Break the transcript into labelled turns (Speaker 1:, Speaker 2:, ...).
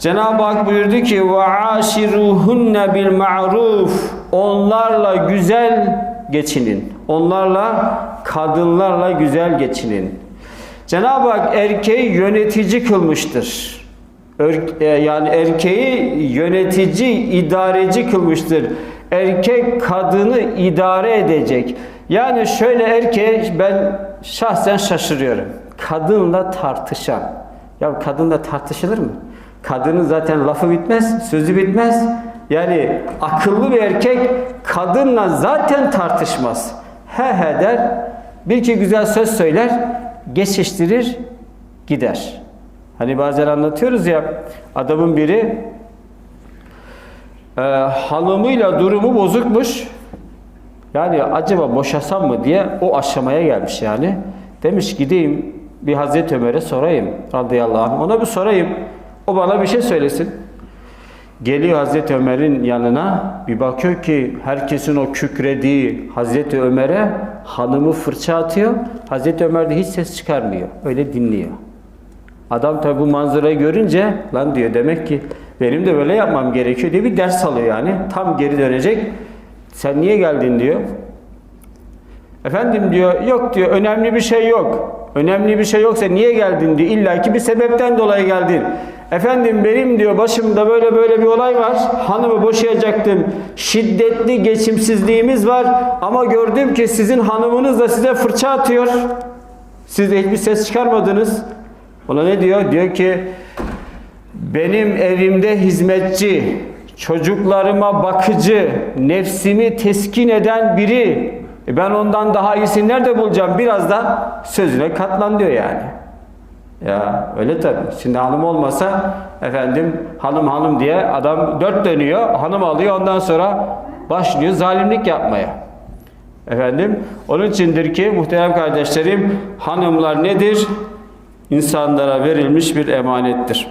Speaker 1: Cenab-ı Hak buyurdu ki ve aşiruhunne bil ma'ruf onlarla güzel geçinin. Onlarla kadınlarla güzel geçinin. Cenab-ı Hak erkeği yönetici kılmıştır. Er- e, yani erkeği yönetici, idareci kılmıştır. Erkek kadını idare edecek. Yani şöyle erkeğe ben şahsen şaşırıyorum. Kadınla tartışan. Ya kadınla tartışılır mı? Kadının zaten lafı bitmez, sözü bitmez. Yani akıllı bir erkek kadınla zaten tartışmaz. He he der, bir iki güzel söz söyler, geçiştirir, gider. Hani bazen anlatıyoruz ya, adamın biri e, hanımıyla durumu bozukmuş. Yani acaba boşasam mı diye o aşamaya gelmiş yani. Demiş gideyim bir Hazreti Ömer'e sorayım radıyallahu anh. Ona bir sorayım. O bana bir şey söylesin. Geliyor Hazreti Ömer'in yanına bir bakıyor ki herkesin o kükrediği Hazreti Ömer'e hanımı fırça atıyor. Hazreti Ömer de hiç ses çıkarmıyor. Öyle dinliyor. Adam tabi bu manzarayı görünce lan diyor demek ki benim de böyle yapmam gerekiyor diye bir ders alıyor yani. Tam geri dönecek. Sen niye geldin diyor. Efendim diyor yok diyor önemli bir şey yok. Önemli bir şey yoksa niye geldin diyor. İlla ki bir sebepten dolayı geldin. Efendim benim diyor başımda böyle böyle bir olay var. Hanımı boşayacaktım. Şiddetli geçimsizliğimiz var. Ama gördüm ki sizin hanımınız da size fırça atıyor. Siz de hiçbir ses çıkarmadınız. Ona ne diyor? Diyor ki benim evimde hizmetçi, çocuklarıma bakıcı, nefsimi teskin eden biri. E ben ondan daha iyisini nerede bulacağım? Biraz da sözüne katlan diyor yani. Ya öyle tabii. Şimdi hanım olmasa efendim hanım hanım diye adam dört dönüyor, hanım alıyor ondan sonra başlıyor zalimlik yapmaya. Efendim onun içindir ki muhterem kardeşlerim hanımlar nedir? İnsanlara verilmiş bir emanettir.